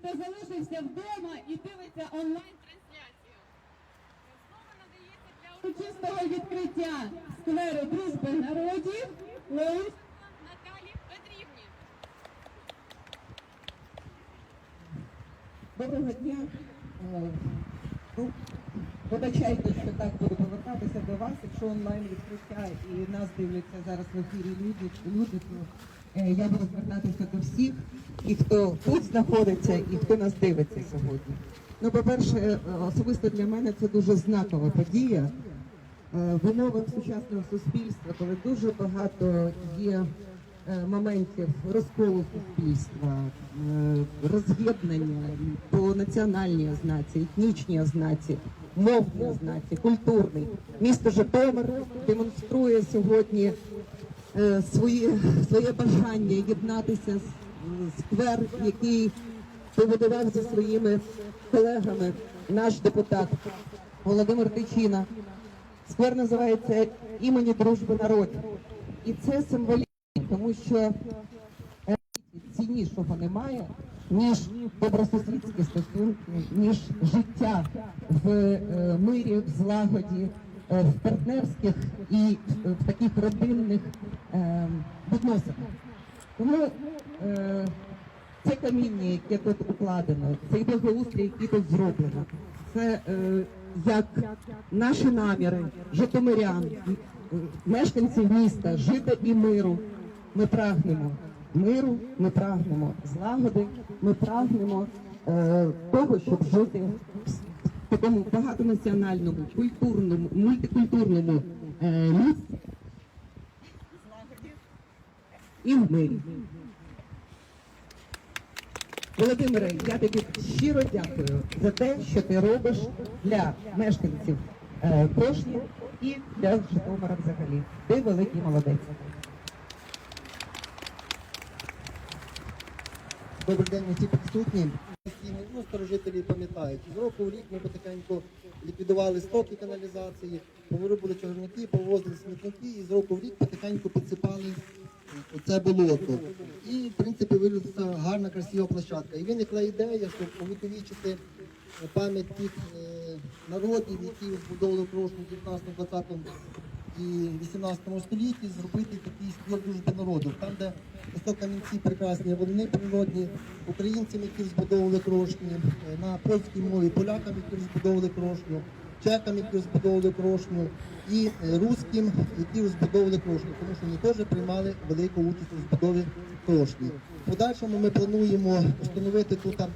хто залишився вдома і дивиться онлайн-трансляцію. Слово надається для урочистого відкриття скверу дружби народів Леус Наталі Петрівні. Доброго дня. Е, Вибачайте, що так буду повертатися до вас, якщо онлайн відкриття і нас дивляться зараз в ефірі люди, люди то е, я буду звертатися до всіх, і хто тут знаходиться, і хто нас дивиться сьогодні. Ну, по-перше, е, особисто для мене це дуже знакова подія. Е, В умовах сучасного суспільства, коли дуже багато є е, моментів розколу суспільства, роз'єднання по національній ознаці, етнічній ознаці, мовній ознаці, культурній. Місто Житомир демонструє сьогодні свої, своє бажання єднатися з сквер, який побудував зі своїми колегами наш депутат Володимир Тичина. Сквер називається імені дружби народів. І це символічно, тому що е, ціннішого немає, ніж добросусідські стосунки, ніж життя в е, мирі, в злагоді, е, в партнерських і в таких родинних відносинах. Тому це каміння, яке тут укладено, цей благоустрій, який тут зроблено, це е, як наші наміри, житомирян, е, мешканців міста, жити і миру. Ми прагнемо миру, ми прагнемо злагоди, ми прагнемо е, того, щоб жити в такому багатонаціональному, культурному, мультикультурному е, місті і в мирі. Володимире, я тобі щиро дякую за те, що ти робиш для мешканців е, Прошні і для Житомира взагалі. Ти великий молодець. Добрий день усі присутні. Ну, старожителі пам'ятають. З року в рік ми потихеньку ліквідували стоки каналізації, повирубили чорняки, повозили смітники і з року в рік потихеньку підсипали це болото. І, в принципі, виросла гарна, красива площадка. І виникла ідея, щоб увіковічити пам'ять тих е, народів, які збудовували прошлу 19-20 і 18 столітті, зробити такий сквер дружби народів, там, де камінці прекрасні, вони природні, українцям, які збудовували крошні, е, на польській мові, полякам, які збудовували крошню, чехам, які розбудовували крошню, і е, русським, які розбудовували Крошну, тому що вони теж приймали велику участь у розбудові крошні. В подальшому ми плануємо встановити тут е,